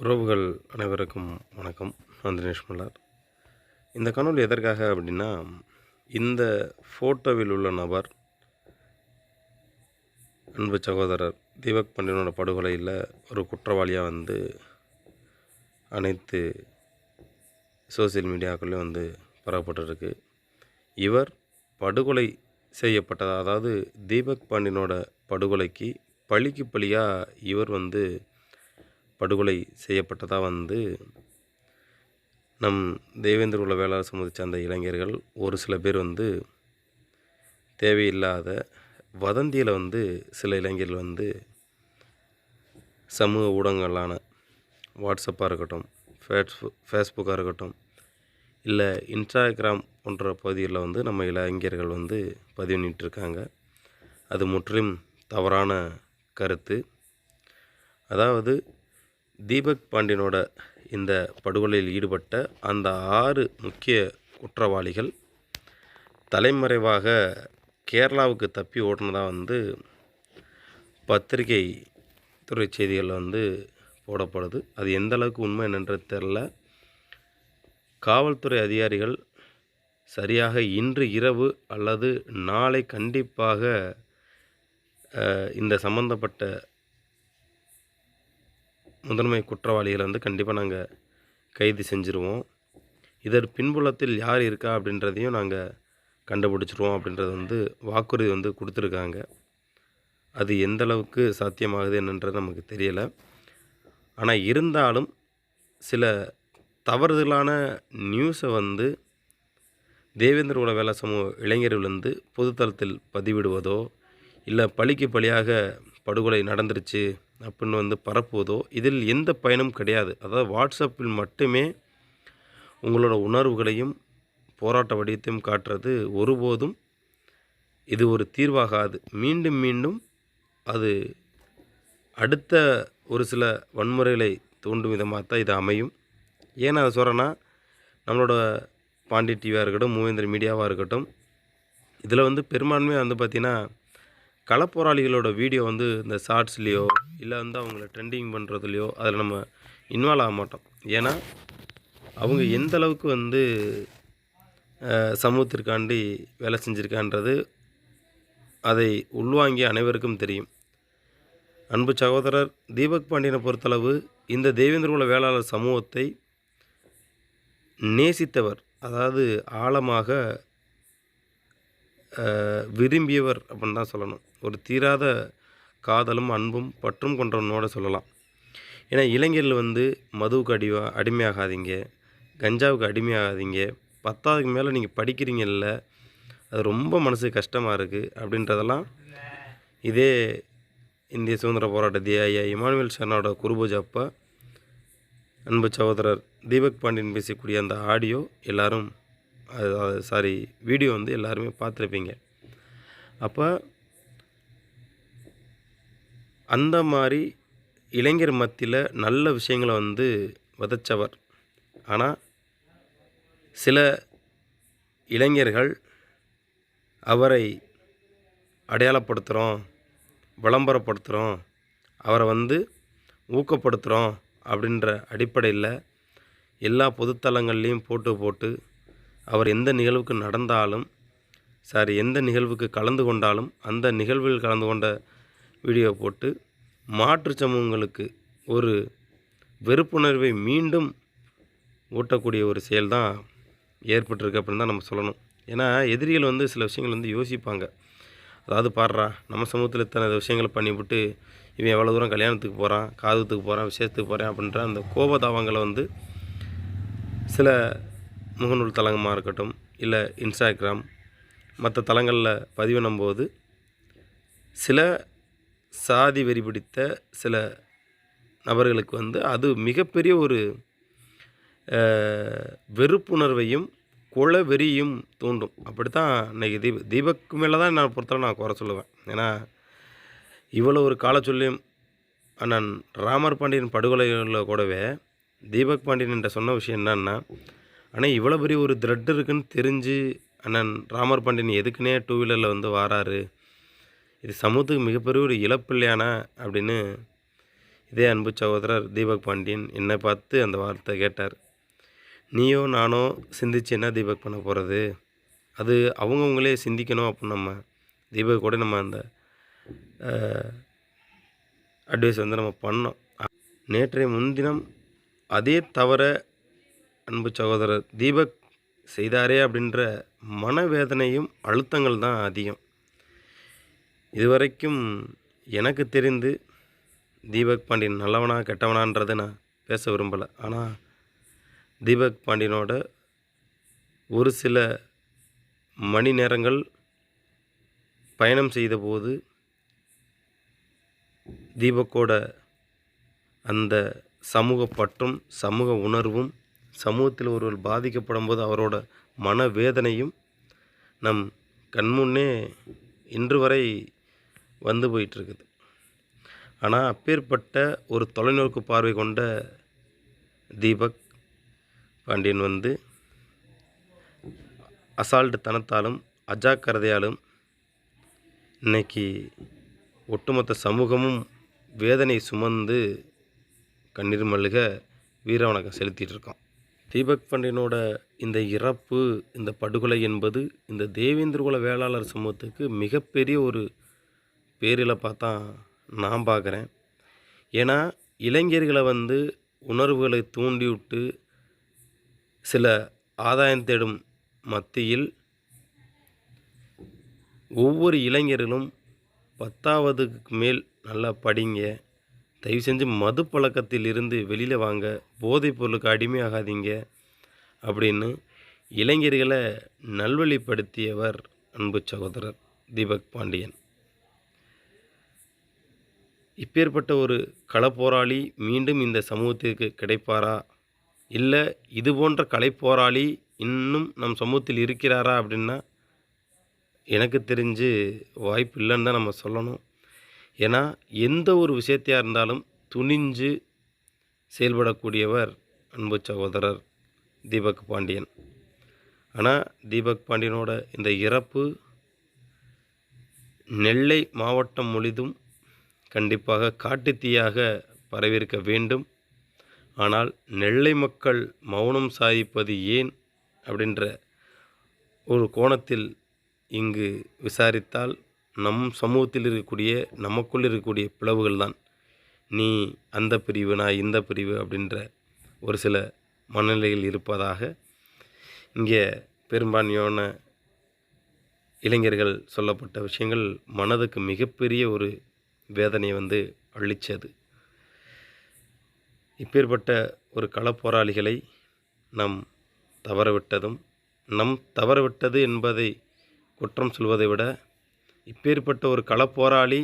உறவுகள் அனைவருக்கும் வணக்கம். நான் தினேஷ் மல்லார். இந்த காணொளி எதற்காக அப்படின்னா இந்த ஃபோட்டோவில் உள்ள நபர் அன்பு சகோதரர் தீபக் பண்டினோட படுகொலையில் ஒரு குற்றவாளியாக வந்து அனைத்து சோசியல் மீடியாக்கள்லையும் வந்து பரவப்பட்டிருக்கு இவர் படுகொலை செய்யப்பட்டதா அதாவது தீபக் பாண்டியனோட படுகொலைக்கு பழிக்கு பழியாக இவர் வந்து படுகொலை செய்யப்பட்டதாக வந்து நம் தேவேந்திர உள்ள வேளாண் சமூகத்தை சார்ந்த இளைஞர்கள் ஒரு சில பேர் வந்து தேவையில்லாத வதந்தியில் வந்து சில இளைஞர்கள் வந்து சமூக ஊடகங்களான வாட்ஸ்அப்பாக இருக்கட்டும் ஃபேஸ்புக் ஃபேஸ்புக்காக இருக்கட்டும் இல்லை இன்ஸ்டாகிராம் போன்ற பகுதிகளில் வந்து நம்ம இளைஞர்கள் வந்து பதிவு பண்ணிகிட்ருக்காங்க அது முற்றிலும் தவறான கருத்து. அதாவது தீபக் பாண்டியனோட இந்த படுகொலையில் ஈடுபட்ட அந்த ஆறு முக்கிய குற்றவாளிகள் தலைமறைவாக கேரளாவுக்கு தப்பி ஓடினதாக வந்து பத்திரிகை துறை செய்திகளில் வந்து போடப்படுது. அது எந்த அளவுக்கு உண்மை என்னன்றது தெரில காவல்துறை அதிகாரிகள் சரியாக இன்று இரவு அல்லது நாளை கண்டிப்பாக இந்த சம்பந்தப்பட்ட முதன்மை குற்றவாளிகளை வந்து கண்டிப்பாக நாங்கள் கைது செஞ்சுருவோம். இதர் பின்புலத்தில் யார் இருக்கா அப்படின்றதையும் நாங்கள் கண்டுபிடிச்சிருவோம் அப்படின்றது வந்து வாக்குறுதி வந்து கொடுத்துருக்காங்க. அது எந்த அளவுக்கு சாத்தியமாகுது என்னன்றது நமக்கு தெரியலை. ஆனால் இருந்தாலும் சில தவறுதலான நியூஸை வந்து தேவேந்திர உல வேலை சமூக இளைஞர்கள் வந்து பொதுத்தளத்தில் பதிவிடுவதோ இல்லை பழிக்கு பழியாக படுகொலை நடந்துருச்சு அப்படின்னு வந்து பரப்புவதோ இதில் எந்த பயனும் கிடையாது. அதாவது வாட்ஸ்அப்பில் மட்டுமே உங்களோட உணர்வுகளையும் போராட்ட வடிவத்தையும் காட்டுறது ஒருபோதும் இது ஒரு தீர்வாகாது. மீண்டும் மீண்டும் அது அடுத்த ஒரு சில வன்முறைகளை தூண்டும் விதமாக தான் இது அமையும். ஏன் அதை சொல்கிறேன்னா நம்மளோட பாண்டி டிவியாக இருக்கட்டும் மூவேந்திர மீடியாவாக இருக்கட்டும் இதில் வந்து பெரும்பான்மையாக வந்து பார்த்திங்கன்னா களப்போராளிகளோட வீடியோ வந்து இந்த ஷார்ட்ஸ்லேயோ இல்லை வந்து அவங்கள ட்ரெண்டிங் பண்ணுறதுலையோ அதில் நம்ம இன்வால்வ் ஆக மாட்டோம். ஏன்னா அவங்க எந்த அளவுக்கு வந்து சமூகத்திற்காண்டி வேலை செஞ்சுருக்கான்றது அதை உள்வாங்கிய அனைவருக்கும் தெரியும். அன்பு சகோதரர் தீபக் பாண்டியனை பொறுத்தளவு இந்த தேவேந்திரகுல வேளாளர் சமூகத்தை நேசித்தவர் அதாவது ஆழமாக விரும்பியவர் அப்படின்னு தான் சொல்லணும். ஒரு தீராத காதலும் அன்பும் பற்றும் கொண்டவனோட சொல்லலாம். ஏன்னா இளைஞர்கள் வந்து மதுவுக்கு அடி அடிமையாகாதீங்க. கஞ்சாவுக்கு அடிமையாகாதீங்க. பத்தாவதுக்கு மேலே நீங்கள் படிக்கிறீங்கல்ல அது ரொம்ப மனசுக்கு கஷ்டமாக இருக்குது அப்படின்றதெல்லாம் இதே இந்திய சுதந்திர போராட்ட தியாய இமானுவேல் சர்னாவோட குருபூஜை அப்போ அன்பு சகோதரர் தீபக் பாண்டியன் பேசக்கூடிய அந்த ஆடியோ எல்லோரும் அது சாரி வீடியோ வந்து எல்லாருமே பார்த்துருப்பீங்க. அப்போ அந்த மாதிரி இளைஞர் மத்தியில் நல்ல விஷயங்களை வந்து விதைச்சவர். ஆனால் சில இளைஞர்கள் அவரை அடையாளப்படுத்துகிறோம் விளம்பரப்படுத்துகிறோம் அவரை வந்து ஊக்கப்படுத்துகிறோம் அப்படின்ற அடிப்படையில் எல்லா பொதுத்தலங்கள்லேயும் போட்டு போட்டு அவர் எந்த நிகழ்வுக்கு நடந்தாலும் சாரி எந்த நிகழ்வுக்கு கலந்து கொண்டாலும் அந்த நிகழ்வில் கலந்து கொண்ட வீடியோ போட்டு மாற்று சமூகங்களுக்கு ஒரு வெறுப்புணர்வை மீண்டும் ஊட்டக்கூடிய ஒரு செயல் தான் ஏற்பட்டிருக்கு அப்படின்னு தான் நம்ம சொல்லணும். ஏன்னா எதிரிகள் வந்து சில விஷயங்கள் வந்து யோசிப்பாங்க. அதாவது பாடுறா நம்ம சமூகத்தில் இத்தனை விஷயங்களை பண்ணிவிட்டு இவன் எவ்வளோ தூரம் கல்யாணத்துக்கு போகிறான் காதுத்துக்கு போகிறான் விசேஷத்துக்கு போகிறான் அப்படின்ற அந்த கோபதாபங்களை வந்து சில முகநூல் தளங்கமாக இருக்கட்டும் இல்லை இன்ஸ்டாகிராம் மற்ற தளங்களில் பதிவிடும்போது சில சாதி வெறி பிடித்த சில நபர்களுக்கு வந்து அது மிகப்பெரிய ஒரு வெறுப்புணர்வையும் குல வெறியும் தூண்டும். அப்படித்தான் இன்றைக்கி தீப தீபக் மேலே தான் நான் பொறுத்தவரை நான் குறை சொல்லுவேன். ஏன்னா இவ்வளோ ஒரு கால சொல்லியும் அண்ணன் ராமர் பாண்டியன் படுகொலைகளில் கூடவே தீபக் பாண்டியன் என்ற சொன்ன விஷயம் என்னன்னா ஆனால் இவ்வளோ பெரிய ஒரு த்ரெட் இருக்குன்னு தெரிஞ்சு அண்ணன் ராமர் பாண்டியன் எதுக்குன்னே டூ வீலரில் வந்து வாராரு. இது சமூகத்துக்கு மிகப்பெரிய ஒரு இழப்பு இல்லையானா அப்படின்னு இதே அன்பு சகோதரர் தீபக் பாண்டியன் என்னை பார்த்து அந்த வார்த்தை கேட்டார். நீயோ நானோ சிந்திச்சு என்ன தீபக் பண்ண போகிறது அது அவங்கவுங்களே சிந்திக்கணும் அப்படின்னு நம்ம தீபக் கூட நம்ம அந்த அட்வைஸ் வந்து நம்ம பண்ணோம். நேற்றைய முன்தினம் அதே தவிர அன்பு சகோதரர் தீபக் செய்தாரே அப்படின்ற மனவேதனையும் அழுத்தங்கள் தான் அதிகம். இதுவரைக்கும் எனக்கு தெரிந்து தீபக் பாண்டியன் நல்லவனா கெட்டவனான்றதை நான் பேச விரும்பலை. ஆனால் தீபக் பாண்டியனோட ஒரு சில மணி நேரங்கள் பயணம் செய்தபோது தீபக்கோட அந்த சமூக பற்றும் சமூக உணர்வும் சமூகத்தில் ஒருவர் பாதிக்கப்படும் போது அவரோட மனவேதனையும் நம் கண்முன்னே இன்று வரை வந்து போயிட்டுருக்குது. ஆனால் அப்பேற்பட்ட ஒரு தொலைநோக்கு பார்வை கொண்ட தீபக் பாண்டியன் வந்து அசால்ட்டு தனத்தாலும் அஜாக்கிரதையாலும் இன்னைக்கு ஒட்டுமொத்த சமூகமும் வேதனை சுமந்து கண்ணீர் மல்லுக வீர வணக்கம் இருக்கோம் தீபக் பாண்டியனோட இந்த இறப்பு இந்த படுகொலை என்பது இந்த தேவேந்திரகுல வேளாளர் சமூகத்துக்கு மிகப்பெரிய ஒரு பேரிழப்பாக தான் நான் பார்க்குறேன். ஏன்னா இளைஞர்களை வந்து உணர்வுகளை தூண்டிவிட்டு சில ஆதாயம் தேடும் மத்தியில் ஒவ்வொரு இளைஞர்களும் பத்தாவதுக்கு மேல் நல்லா படிங்க. தயவு செஞ்சு மது பழக்கத்தில் இருந்து வெளியில் வாங்க. போதைப் பொருளுக்கு அடிமையாகாதீங்க அப்படின்னு இளைஞர்களை நல்வழிப்படுத்தியவர் அன்பு சகோதரர் தீபக் பாண்டியன். இப்பேற்பட்ட ஒரு களப்போராளி மீண்டும் இந்த சமூகத்திற்கு கிடைப்பாரா? இல்லை இது போன்ற கலைப்போராளி இன்னும் நம் சமூகத்தில் இருக்கிறாரா அப்படின்னா எனக்கு தெரிஞ்சு வாய்ப்பு இல்லைன்னு தான் நம்ம சொல்லணும். ஏன்னா எந்த ஒரு விஷயத்தையாக இருந்தாலும் துணிஞ்சு செயல்படக்கூடியவர் அன்பு சகோதரர் தீபக் பாண்டியன். ஆனால் தீபக் பாண்டியனோட இந்த இறப்பு நெல்லை மாவட்டம் முழுதும் கண்டிப்பாக காட்டுத்தீயாக பரவியிருக்க வேண்டும். ஆனால் நெல்லை மக்கள் மௌனம் சாதிப்பது ஏன் அப்படின்ற ஒரு கோணத்தில் இங்கு விசாரித்தால் நம் சமூகத்தில் இருக்கக்கூடிய நமக்குள் இருக்கக்கூடிய பிளவுகள் தான். நீ அந்த பிரிவு நான் இந்த பிரிவு அப்படின்ற ஒரு சில மனநிலைகள் இருப்பதாக இங்கே பெரும்பான்மையான இளைஞர்கள் சொல்லப்பட்ட விஷயங்கள் மனதுக்கு மிகப்பெரிய ஒரு வேதனையை வந்து அழித்தது இப்பேற்பட்ட ஒரு களப்போராளிகளை நாம் தவறவிட்டதும் நம் தவறவிட்டது என்பதை குற்றம் சொல்வதை விட இப்பேற்பட்ட ஒரு களப்போராளி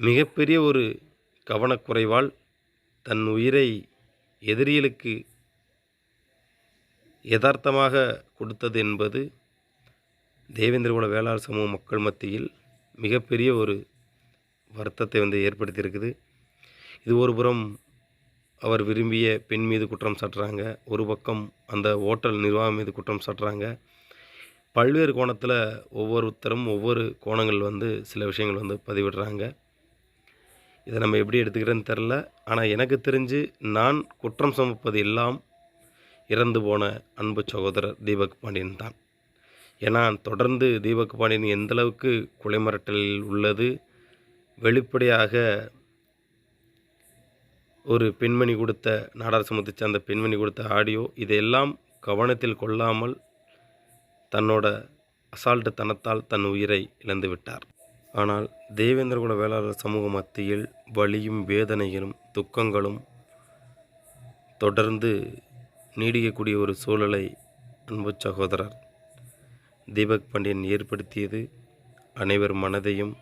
மிகப்பெரிய ஒரு கவனக்குறைவால் தன் உயிரை எதிரிகளுக்கு யதார்த்தமாக கொடுத்தது என்பது தேவேந்திரகுல வேளாண் சமூக மக்கள் மத்தியில் மிகப்பெரிய ஒரு வருத்தத்தை வந்து ஏற்படுத்தியிருக்குது. இது ஒரு புறம் அவர் விரும்பிய பெண் மீது குற்றம் சாட்டுறாங்க. ஒரு பக்கம் அந்த ஓட்டல் நிர்வாகம் மீது குற்றம் சாட்டுறாங்க. பல்வேறு கோணத்தில் ஒவ்வொருத்தரும் ஒவ்வொரு கோணங்கள் வந்து சில விஷயங்கள் வந்து பதிவிடுறாங்க. இதை நம்ம எப்படி எடுத்துக்கிறேன்னு தெரில ஆனால் எனக்கு தெரிஞ்சு நான் குற்றம் சுமப்பது எல்லாம் இறந்து போன அன்பு சகோதரர் தீபக் பாண்டியன் தான். ஏன்னா தொடர்ந்து தீபக் பாண்டியன் எந்தளவுக்கு கொலை மிரட்டலில் உள்ளது வெளிப்படையாக ஒரு பெண்மணி கொடுத்த நாடார் சமூகத்தை சேர்ந்த பெண்மணி கொடுத்த ஆடியோ இதையெல்லாம் கவனத்தில் கொள்ளாமல் தன்னோட அசால்ட்டு தனத்தால் தன் உயிரை இழந்துவிட்டார் ஆனால் தேவேந்திரகுல வேளாளர் சமூக மத்தியில் வலியும் வேதனைகளும் துக்கங்களும் தொடர்ந்து நீடிக்கக்கூடிய ஒரு சூழலை அன்பு சகோதரர் தீபக் பாண்டியன் ஏற்படுத்தியது அனைவர் மனதையும்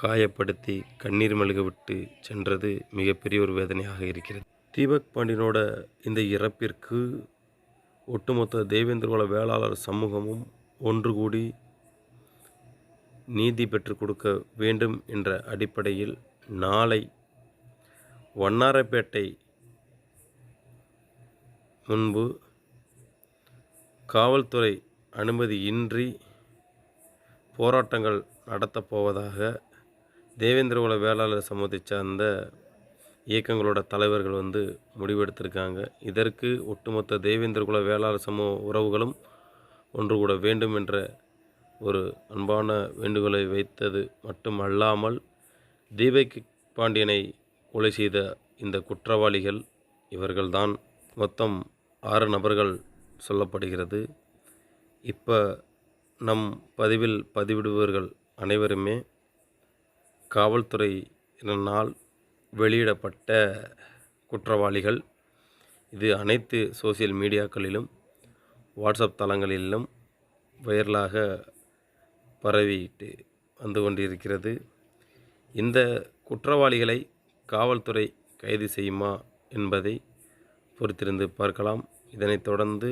காயப்படுத்தி கண்ணீர் மல்க விட்டு சென்றது மிகப்பெரிய ஒரு வேதனையாக இருக்கிறது. தீபக் பாண்டியனோட இந்த இறப்பிற்கு ஒட்டுமொத்த தேவேந்திரகுல வேளாளர் சமூகமும் ஒன்று கூடி நீதி பெற்றுக் கொடுக்க வேண்டும் என்ற அடிப்படையில் நாளை வண்ணாரப்பேட்டை முன்பு காவல்துறை அனுமதியின்றி போராட்டங்கள் நடத்தப் போவதாக தேவேந்திரகுல வேளாளர் சமூகத்தை சார்ந்த இயக்கங்களோட தலைவர்கள் வந்து முடிவெடுத்திருக்காங்க. இதற்கு ஒட்டுமொத்த தேவேந்திரகுல வேளாளர் சமூக உறவுகளும் ஒன்று கூட வேண்டும் என்ற ஒரு அன்பான வேண்டுகோளை வைத்தது மட்டும் அல்லாமல் தீபக் பாண்டியனை கொலை செய்த இந்த குற்றவாளிகள் இவர்கள்தான். மொத்தம் ஆறு நபர்கள் சொல்லப்படுகிறது. இப்போ நம் பதிவில் பதிவிடுபவர்கள் அனைவருமே காவல்துறையினால் வெளியிடப்பட்ட குற்றவாளிகள். இது அனைத்து சோசியல் மீடியாக்களிலும் வாட்ஸ்அப் தளங்களிலும் வைரலாக பரவிட்டு வந்து கொண்டிருக்கிறது. இந்த குற்றவாளிகளை காவல்துறை கைது செய்யுமா என்பதை பொறுத்திருந்து பார்க்கலாம். இதனைத் தொடர்ந்து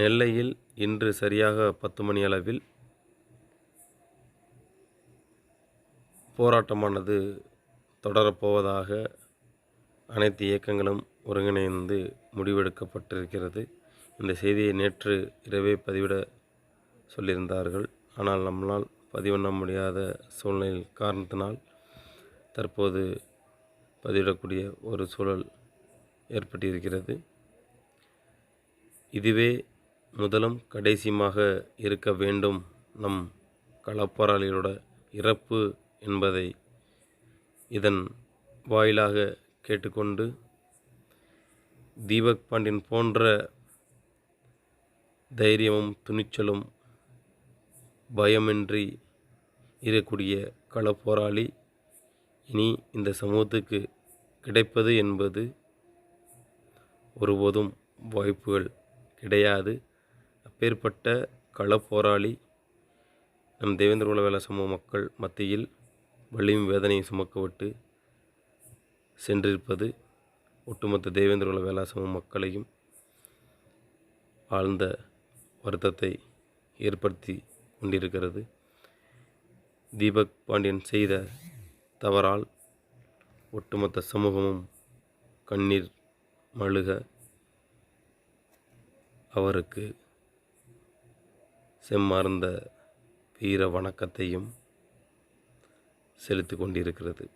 நெல்லையில் இன்று சரியாக பத்து மணி அளவில் போராட்டமானது தொடரப்போவதாக அனைத்து இயக்கங்களும் ஒருங்கிணைந்து முடிவெடுக்கப்பட்டிருக்கிறது. இந்த செய்தியை நேற்று இரவே பதிவிட சொல்லியிருந்தார்கள். ஆனால் நம்மளால் பதிவண்ண முடியாத சூழ்நிலை காரணத்தினால் தற்போது பதிவிடக்கூடிய ஒரு சூழல் ஏற்பட்டிருக்கிறது. இதுவே முதலும் கடைசியுமாக இருக்க வேண்டும் நம் களப்போராளிகளோட இறப்பு என்பதை இதன் வாயிலாக கேட்டுக்கொண்டு தீபக் பாண்டியன் போன்ற தைரியமும் துணிச்சலும் பயமின்றி இருக்கக்கூடிய களப்போராளி இனி இந்த சமூகத்துக்கு கிடைப்பது என்பது ஒருபோதும் வாய்ப்புகள் கிடையாது. அப்பேற்பட்ட களப்போராளி நம் தேவேந்திர குலவேல சமூக மக்கள் மத்தியில் வலியும் வேதனையும் சுமக்கப்பட்டு சென்றிருப்பது ஒட்டுமொத்த தேவேந்திர குல சமூக மக்களையும் ஆழ்ந்த வருத்தத்தை ஏற்படுத்தி கொண்டிருக்கிறது. தீபக் பாண்டியன் செய்த தவறால் ஒட்டுமொத்த சமூகமும் கண்ணீர் மழுக அவருக்கு செம்மார்ந்த வீர வணக்கத்தையும் செலுத்தி கொண்டிருக்கிறது.